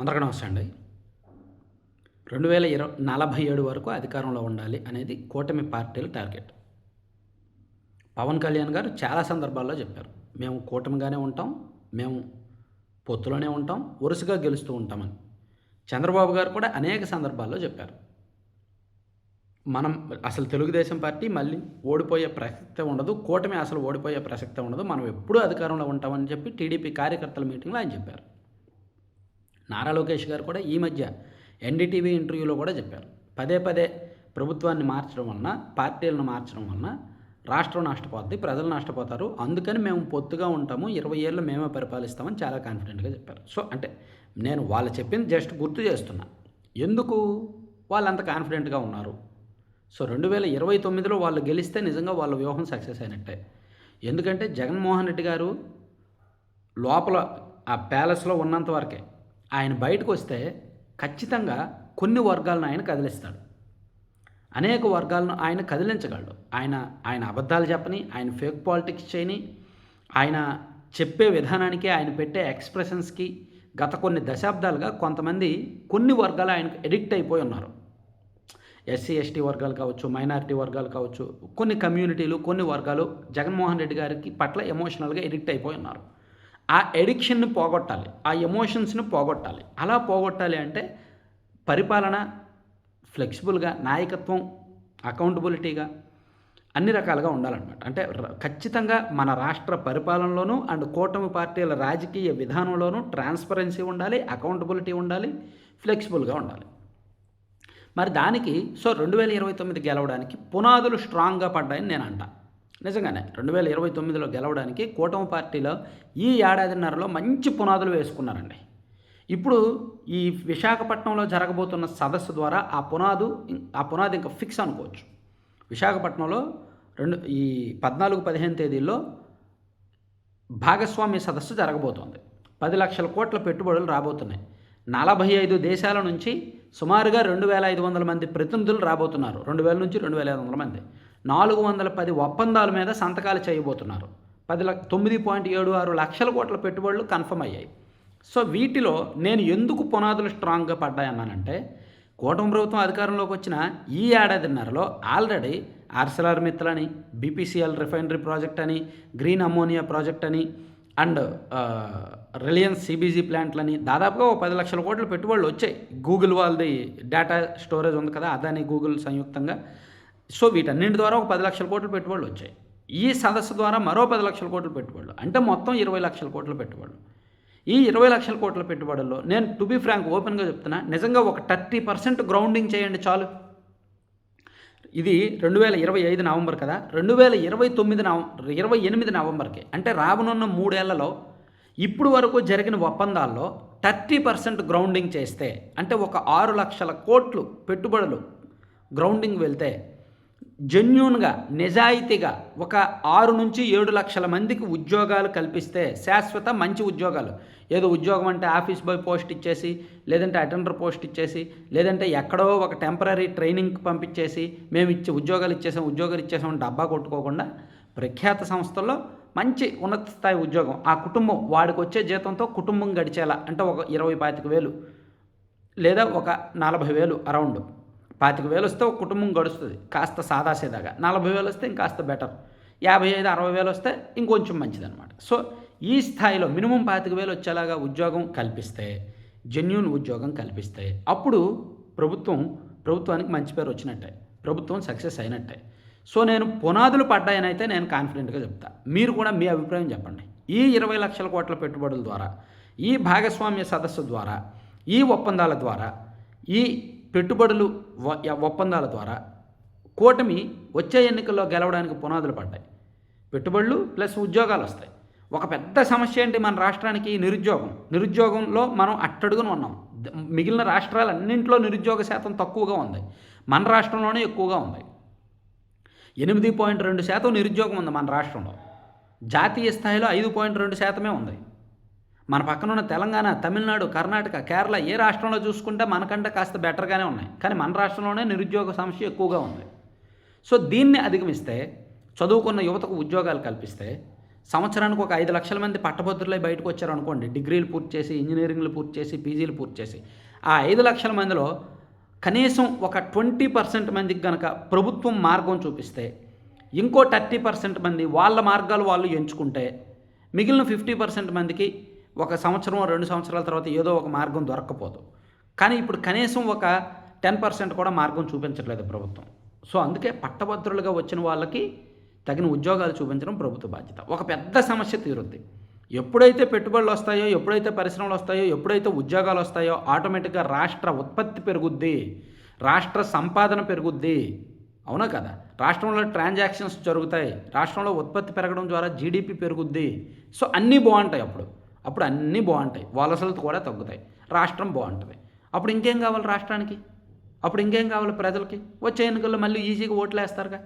అందరికీ నమస్తే అండి. రెండు వేల ఇరవై నలభై ఏడు వరకు అధికారంలో ఉండాలి అనేది కూటమి పార్టీల టార్గెట్. పవన్ కళ్యాణ్ గారు చాలా సందర్భాల్లో చెప్పారు మేము కూటమిగానే ఉంటాం మేము పొత్తులోనే ఉంటాం వరుసగా గెలుస్తూ ఉంటామని. చంద్రబాబు గారు కూడా అనేక సందర్భాల్లో చెప్పారు. మనం అసలు తెలుగుదేశం పార్టీ మళ్ళీ ఓడిపోయే ప్రసక్తే ఉండదు కూటమి అసలు ఓడిపోయే ప్రసక్తే ఉండదు మనం ఎప్పుడూ అధికారంలో ఉంటామని చెప్పి టీడీపీ కార్యకర్తల మీటింగ్లో ఆయన చెప్పారు. నారా లోకేష్ గారు కూడా ఈ మధ్య ఎన్డీటీవీ ఇంటర్వ్యూలో కూడా చెప్పారు. పదే పదే ప్రభుత్వాన్ని మార్చడం వలన పార్టీలను మార్చడం వలన రాష్ట్రం నష్టపోద్ది ప్రజలు నష్టపోతారు. అందుకని మేము పొత్తుగా ఉంటాము. ఇరవై ఏళ్ళు మేమే పరిపాలిస్తామని చాలా కాన్ఫిడెంట్గా చెప్పారు. సో అంటే నేను వాళ్ళు చెప్పింది జస్ట్ గుర్తు చేస్తున్నా. ఎందుకు? వాళ్ళు అంత కాన్ఫిడెంట్గా ఉన్నారు. సో రెండు వేల ఇరవై తొమ్మిదిలో వాళ్ళు గెలిస్తే నిజంగా వాళ్ళ వ్యూహం సక్సెస్ అయినట్టే. ఎందుకంటే జగన్మోహన్ రెడ్డి గారు లోపల ఆ ప్యాలెస్లో ఉన్నంత వరకే ఆయన బయటకు వస్తే ఖచ్చితంగా కొన్ని వర్గాలను ఆయన కదిలిస్తాడు. అనేక వర్గాలను ఆయన కదిలించగలడు. ఆయన ఆయన అబద్ధాలు చెప్పని ఆయన ఫేక్ పాలిటిక్స్ చేయని ఆయన చెప్పే విధానానికి ఆయన పెట్టే ఎక్స్ప్రెషన్స్కి గత కొన్ని దశాబ్దాలుగా కొంతమంది కొన్ని వర్గాలు ఆయనకు ఎడిక్ట్ అయిపోయి ఉన్నారు. ఎస్సీ ఎస్టీ వర్గాలు కావచ్చు మైనారిటీ వర్గాలు కావచ్చు కొన్ని కమ్యూనిటీలు కొన్ని వర్గాలు జగన్మోహన్ రెడ్డి గారికి పట్ల ఎమోషనల్గా ఎడిక్ట్ అయిపోయి ఉన్నారు. ఆ ఎడిక్షన్ని పోగొట్టాలి ఆ ఎమోషన్స్ని పోగొట్టాలి. అలా పోగొట్టాలి అంటే పరిపాలన ఫ్లెక్సిబుల్గా నాయకత్వం అకౌంటబిలిటీగా అన్ని రకాలుగా ఉండాలన్నమాట. అంటే ఖచ్చితంగా మన రాష్ట్ర పరిపాలనలోనూ అండ్ కూటమి పార్టీల రాజకీయ విధానంలోనూ ట్రాన్స్పరెన్సీ ఉండాలి అకౌంటబిలిటీ ఉండాలి ఫ్లెక్సిబుల్గా ఉండాలి. మరి దానికి సో రెండు వేల ఇరవై తొమ్మిది గెలవడానికి పునాదులు స్ట్రాంగ్గా పడ్డాయని నేను అంటాను నిజంగానే రెండు వేల ఇరవై తొమ్మిదిలో గెలవడానికి కూటమి పార్టీలో ఈ ఏడాదిన్నరలో మంచి పునాదులు వేసుకున్నారండి. ఇప్పుడు ఈ విశాఖపట్నంలో జరగబోతున్న సదస్సు ద్వారా ఆ పునాదు ఆ పునాది ఇంకా ఫిక్స్ అనుకోవచ్చు. విశాఖపట్నంలో రెండు ఈ పద్నాలుగు పదిహేను తేదీల్లో భాగస్వామ్య సదస్సు జరగబోతోంది. పది లక్షల కోట్ల పెట్టుబడులు రాబోతున్నాయి. నలభై ఐదు దేశాల నుంచి సుమారుగా రెండు వేల ఐదు వందల మంది ప్రతినిధులు రాబోతున్నారు. రెండు వేల నుంచి రెండు వేల ఐదు వందల మంది. నాలుగు వందల పది ఒప్పందాల మీద సంతకాలు చేయబోతున్నారు. పది లక్ష తొమ్మిది పాయింట్ ఏడు ఆరు లక్షల కోట్ల పెట్టుబడులు కన్ఫర్మ్ అయ్యాయి. సో వీటిలో నేను ఎందుకు పునాదులు స్ట్రాంగ్గా పడ్డాయన్నానంటే కూటమి ప్రభుత్వం అధికారంలోకి వచ్చిన ఈ ఏడాదిన్నరలో ఆల్రెడీ ఆర్సెలార్ మిత్తల్ అని బీపీసీఎల్ రిఫైనరీ ప్రాజెక్ట్ అని గ్రీన్ అమోనియా ప్రాజెక్ట్ అని అండ్ రిలయన్స్ సిబీజీ ప్లాంట్లని దాదాపుగా ఒక పది లక్షల కోట్ల పెట్టుబడులు వచ్చాయి. గూగుల్ వాళ్ళది డేటా స్టోరేజ్ ఉంది కదా అదాని గూగుల్ సంయుక్తంగా. సో వీటన్నింటి ద్వారా ఒక పది లక్షల కోట్లు పెట్టుబడులు వచ్చాయి. ఈ సదస్సు ద్వారా మరో పది లక్షల కోట్లు పెట్టుబడులు. అంటే మొత్తం ఇరవై లక్షల కోట్ల పెట్టుబడులు. ఈ ఇరవై లక్షల కోట్ల పెట్టుబడుల్లో నేను టు బి ఫ్రాంక్ ఓపెన్గా చెప్తున్నా నిజంగా ఒక థర్టీ పర్సెంట్ గ్రౌండింగ్ చేయండి చాలు. ఇది రెండు వేల ఇరవై ఐదు నవంబర్ కదా. రెండు వేల ఇరవై తొమ్మిది నవ ఇరవై ఎనిమిది నవంబర్కి. అంటే రాబోనున్న మూడేళ్ళలో ఇప్పుడు వరకు జరిగిన ఒప్పందాల్లో థర్టీ పర్సెంట్ గ్రౌండింగ్ చేస్తే అంటే ఒక ఆరు లక్షల కోట్లు పెట్టుబడులు గ్రౌండింగ్ వెళ్తే జెన్యున్గా నిజాయితీగా ఒక ఆరు నుంచి ఏడు లక్షల మందికి ఉద్యోగాలు కల్పిస్తే శాశ్వత మంచి ఉద్యోగాలు. ఏదో ఉద్యోగం అంటే ఆఫీస్ బాయ్ పోస్ట్ ఇచ్చేసి లేదంటే అటెండర్ పోస్ట్ ఇచ్చేసి లేదంటే ఎక్కడో ఒక టెంపరీ ట్రైనింగ్కి పంపించేసి మేము ఇచ్చే ఉద్యోగాలు ఇచ్చేసాం ఉద్యోగాలు ఇచ్చేసాం డబ్బా కొట్టుకోకుండా ప్రఖ్యాత సంస్థల్లో మంచి ఉన్నత స్థాయి ఉద్యోగం ఆ కుటుంబం వాడికి వచ్చే జీతంతో కుటుంబం గడిచేలా. అంటే ఒక ఇరవై పాతిక వేలు లేదా ఒక నలభై వేలు అరౌండ్. పాతిక వేలు వస్తే ఒక కుటుంబం గడుస్తుంది. కాస్త సాదాసీదాగా. నలభై వేలు వస్తే ఇంకాస్త బెటర్. యాభై ఐదు అరవై వేలు వస్తే ఇంకొంచెం మంచిదన్నమాట. సో ఈ స్థాయిలో మినిమం పాతిక వేలు వచ్చేలాగా ఉద్యోగం కల్పిస్తే జెన్యున్ ఉద్యోగం కల్పిస్తే అప్పుడు ప్రభుత్వం ప్రభుత్వానికి మంచి పేరు వచ్చినట్టే. ప్రభుత్వం సక్సెస్ అయినట్టే. సో నేను పునాదులు పడ్డాయనైతే నేను కాన్ఫిడెంట్గా చెప్తా. మీరు కూడా మీ అభిప్రాయం చెప్పండి. ఈ ఇరవై లక్షల కోట్ల పెట్టుబడుల ద్వారా ఈ భాగస్వామ్య సదస్సు ద్వారా ఈ ఒప్పందాల ద్వారా ఈ పెట్టుబడులు ఒప్పందాల ద్వారా కూటమి వచ్చే ఎన్నికల్లో గెలవడానికి పునాదులు పడ్డాయి. పెట్టుబడులు ప్లస్ ఉద్యోగాలు వస్తాయి. ఒక పెద్ద సమస్య ఏంటి మన రాష్ట్రానికి? నిరుద్యోగం. నిరుద్యోగంలో మనం అట్టడుగున ఉన్నాం. మిగిలిన రాష్ట్రాలన్నింటిలో నిరుద్యోగ శాతం తక్కువగా ఉంది. మన రాష్ట్రంలోనే ఎక్కువగా ఉంది. ఎనిమిది పాయింట్ రెండు శాతం నిరుద్యోగం ఉంది మన రాష్ట్రంలో. జాతీయ స్థాయిలో ఐదు పాయింట్ రెండు శాతమే ఉంది. మన పక్కన ఉన్న తెలంగాణ తమిళనాడు కర్ణాటక కేరళ ఏ రాష్ట్రంలో చూసుకుంటే మనకంటే కాస్త బెటర్గానే ఉన్నాయి. కానీ మన రాష్ట్రంలోనే నిరుద్యోగ సమస్య ఎక్కువగా ఉంది. సో దీన్ని అధిగమిస్తే చదువుకున్న యువతకు ఉద్యోగాలు కల్పిస్తే సంవత్సరానికి ఒక ఐదు లక్షల మంది పట్టభద్రులై బయటకు వచ్చారు అనుకోండి డిగ్రీలు పూర్తి చేసి ఇంజనీరింగ్లు పూర్తి చేసి పీజీలు పూర్తి చేసి ఆ ఐదు లక్షల మందిలో కనీసం ఒక ట్వంటీ పర్సెంట్ మందికి గనక ప్రభుత్వం మార్గం చూపిస్తే ఇంకో థర్టీ పర్సెంట్ మంది వాళ్ళ మార్గాలు వాళ్ళు ఎంచుకుంటే మిగిలిన ఫిఫ్టీ పర్సెంట్ మందికి ఒక సంవత్సరం రెండు సంవత్సరాల తర్వాత ఏదో ఒక మార్గం దొరక్కపోదు. కానీ ఇప్పుడు కనీసం ఒక టెన్ పర్సెంట్ కూడా మార్గం చూపించట్లేదు ప్రభుత్వం. సో అందుకే పట్టభద్రులుగా వచ్చిన వాళ్ళకి తగిన ఉద్యోగాలు చూపించడం ప్రభుత్వ బాధ్యత. ఒక పెద్ద సమస్య తీరుద్ది. ఎప్పుడైతే పెట్టుబడులు వస్తాయో ఎప్పుడైతే పరిశ్రమలు వస్తాయో ఎప్పుడైతే ఉద్యోగాలు వస్తాయో ఆటోమేటిక్గా రాష్ట్ర ఉత్పత్తి పెరుగుద్ది. రాష్ట్ర సంపాదన పెరుగుద్ది. అవునా కదా? రాష్ట్రంలో ట్రాన్సాక్షన్స్ జరుగుతాయి. రాష్ట్రంలో ఉత్పత్తి పెరగడం ద్వారా జీడిపి పెరుగుద్ది. సో అన్నీ బాగుంటాయి అప్పుడు. అప్పుడు అన్నీ బాగుంటాయి. వలసలు కూడా తగ్గుతాయి. రాష్ట్రం బాగుంటుంది. అప్పుడు ఇంకేం కావాలి రాష్ట్రానికి? అప్పుడు ఇంకేం కావాలి ప్రజలకి? వచ్చే ఎన్నికల్లో మళ్ళీ ఈజీగా ఓట్లు వేస్తారుగా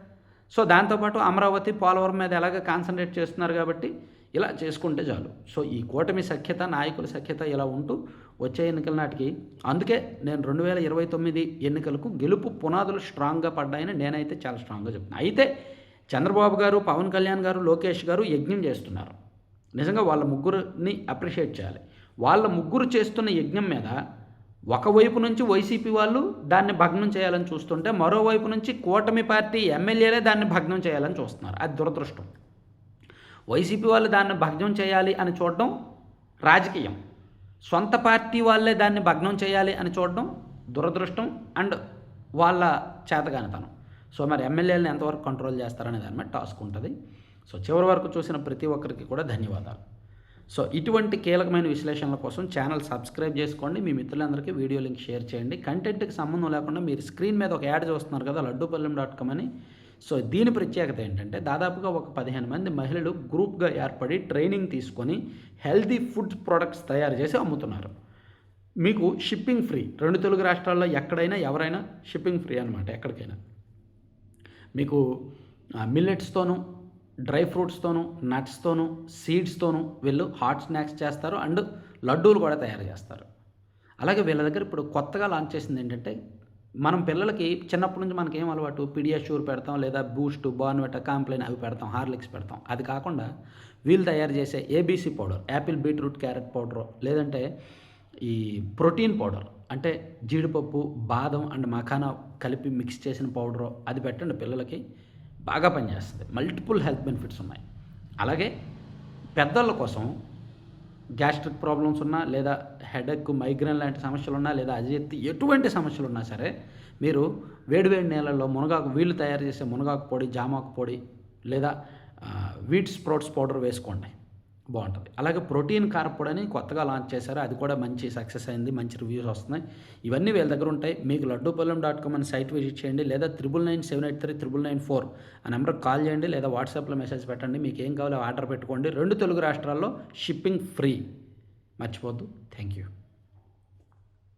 సో దాంతోపాటు అమరావతి పోలవరం మీద ఎలాగ కాన్సన్ట్రేట్ చేస్తున్నారు కాబట్టి ఇలా చేసుకుంటే చాలు. సో ఈ కూటమి సఖ్యత నాయకుల సఖ్యత ఇలా ఉంటూ వచ్చే ఎన్నికల నాటికి అందుకే నేను రెండు వేల ఇరవై తొమ్మిది ఎన్నికలకు గెలుపు పునాదులు స్ట్రాంగ్గా పడ్డాయని నేనైతే చాలా స్ట్రాంగ్గా చెప్తున్నాను అయితే చంద్రబాబు గారు పవన్ కళ్యాణ్ గారు లోకేష్ గారు యజ్ఞం చేస్తున్నారు. నిజంగా వాళ్ళ ముగ్గురిని అప్రిషియేట్ చేయాలి. వాళ్ళ ముగ్గురు చేస్తున్న యజ్ఞం మీద ఒకవైపు నుంచి వైసీపీ వాళ్ళు దాన్ని భగ్నం చేయాలని చూస్తుంటే మరోవైపు నుంచి కూటమి పార్టీ ఎమ్మెల్యేలే దాన్ని భగ్నం చేయాలని చూస్తున్నారు. అది దురదృష్టం. వైసీపీ వాళ్ళు దాన్ని భగ్నం చేయాలి అని చూడడం రాజకీయం. సొంత పార్టీ వాళ్ళే దాన్ని భగ్నం చేయాలి అని చూడడం దురదృష్టం అండ్ వాళ్ళ చేతగానితనం. సో మరి ఎమ్మెల్యేలను ఎంతవరకు కంట్రోల్ చేస్తారనే దాని మీద టాస్క్ ఉంటుంది. సో చివరి వరకు చూసిన ప్రతి ఒక్కరికి కూడా ధన్యవాదాలు. సో ఇటువంటి కీలకమైన విశ్లేషణల కోసం ఛానల్ సబ్స్క్రైబ్ చేసుకోండి. మీ మిత్రులందరికీ వీడియో లింక్ షేర్ చేయండి. కంటెంట్కి సంబంధం లేకుండా మీరు స్క్రీన్ మీద ఒక యాడ్ చూస్తున్నారు కదా లడ్డూపల్లెం డాట్ కామ్ అని. సో దీని ప్రత్యేకత ఏంటంటే దాదాపుగా ఒక పదిహేను మంది మహిళలు గ్రూప్గా ఏర్పడి ట్రైనింగ్ తీసుకొని హెల్తీ ఫుడ్ ప్రొడక్ట్స్ తయారు చేసి అమ్ముతున్నారు. మీకు షిప్పింగ్ ఫ్రీ రెండు తెలుగు రాష్ట్రాల్లో ఎక్కడైనా ఎవరైనా షిప్పింగ్ ఫ్రీ అనమాట ఎక్కడికైనా. మీకు మిల్లెట్స్తోనూ డ్రై ఫ్రూట్స్తోనూ నట్స్తోనూ సీడ్స్తోనూ వీళ్ళు హాట్ స్నాక్స్ చేస్తారు అండ్ లడ్డూలు కూడా తయారు చేస్తారు. అలాగే వీళ్ళ దగ్గర ఇప్పుడు కొత్తగా లాంచ్ చేసింది ఏంటంటే మనం పిల్లలకి చిన్నప్పటి నుంచి మనకి ఏం అలవాటు పిడియాషూర్ పెడతాం లేదా బూస్ట్ బాన్వెట కాంప్లైన్ అవి పెడతాం హార్లిక్స్ పెడతాం. అది కాకుండా వీళ్ళు తయారు చేసే ABC powder apple beetroot carrot powder లేదంటే ఈ ప్రోటీన్ పౌడర్ అంటే జీడిపప్పు బాదం అండ్ మఖానా కలిపి మిక్స్ చేసిన పౌడర్ అది పెట్టండి పిల్లలకి. బాగా పనిచేస్తుంది. మల్టిపుల్ హెల్త్ బెనిఫిట్స్ ఉన్నాయి. అలాగే పెద్దల కోసం గ్యాస్ట్రిక్ ప్రాబ్లమ్స్ ఉన్నా లేదా హెడెక్ మైగ్రేన్ లాంటి సమస్యలు ఉన్నా లేదా అజీర్తి ఎటువంటి సమస్యలు ఉన్నా సరే మీరు వేడివేడి నీళ్ళల్లో మునగాకు వీళ్ళు తయారు చేసే మునగాకు పొడి జామాకు పొడి లేదా వీట్ స్ప్రౌట్స్ పౌడర్ వేసుకోండి. బాగుంటుంది. అలాగే ప్రోటీన్ కార్పొడ్ అని కొత్తగా లాంచ్ చేశారు. అది కూడా మంచి సక్సెస్ అయింది. మంచి రివ్యూస్ వస్తున్నాయి. ఇవన్నీ వీళ్ళ దగ్గర ఉంటాయి. మీకు లడ్డూపల్లెం డాట్ కామ్ అని సైట్ విజిట్ చేయండి. లేదా triple nine seven eight three triple nine four ఆ నెంబర్కి కాల్ చేయండి. లేదా వాట్సాప్లో మెసేజ్ పెట్టండి. మీకు ఏం కావాలో ఆర్డర్ పెట్టుకోండి. రెండు తెలుగు రాష్ట్రాల్లో షిప్పింగ్ ఫ్రీ. మర్చిపోద్దు థ్యాంక్ యూ.